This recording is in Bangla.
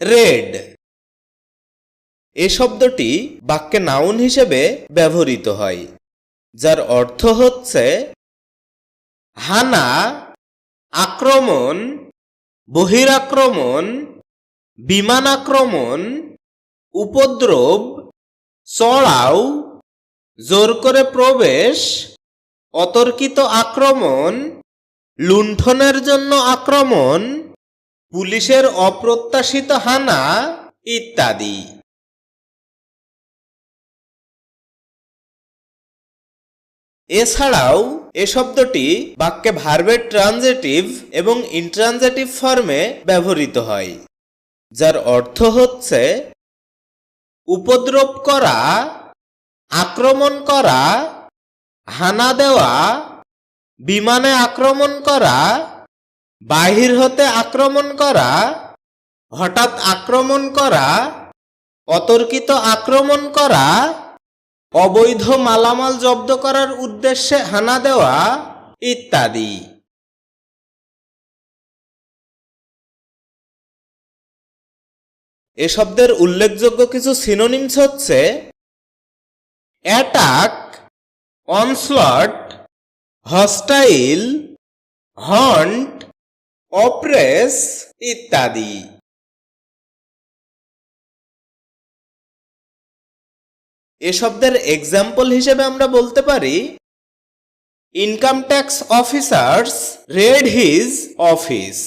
রেড। এ শব্দটি বাক্যে নাউন হিসেবে ব্যবহৃত হয়, যার অর্থ হচ্ছে, হানা, আক্রমণ, বহিরাক্রমণ বিমান আক্রমণ উপদ্রব, চড়াও, জোর করে প্রবেশ, অতর্কিত আক্রমণ, লুণ্ঠনের জন্য আক্রমণ পুলিশের অপ্রত্যাশিত হানা ইত্যাদি। এছাড়াও, এ শব্দটি বাক্যে ভার্বের ট্রানজেটিভ এবং ইন্ট্রানজেটিভ ফর্মে ব্যবহৃত হয়, যার অর্থ হচ্ছে উপদ্রব করা, আক্রমণ করা, হানা দেওয়া, বিমানে আক্রমণ করা বাহির হতে আক্রমণ করা, হঠাৎ আক্রমণ করা, অতর্কিত আক্রমণ করা, অবৈধ মালামাল জব্দ করার উদ্দেশ্যে হানা দেওয়া ইত্যাদি। এ শব্দের উল্লেখযোগ্য কিছু সিনোনিমস হচ্ছে attack onslaught hostile haunt oppress ইত্যাদি। এ শব্দের এক্সাম্পল হিসেবে আমরা বলতে পারি income tax officers raid his office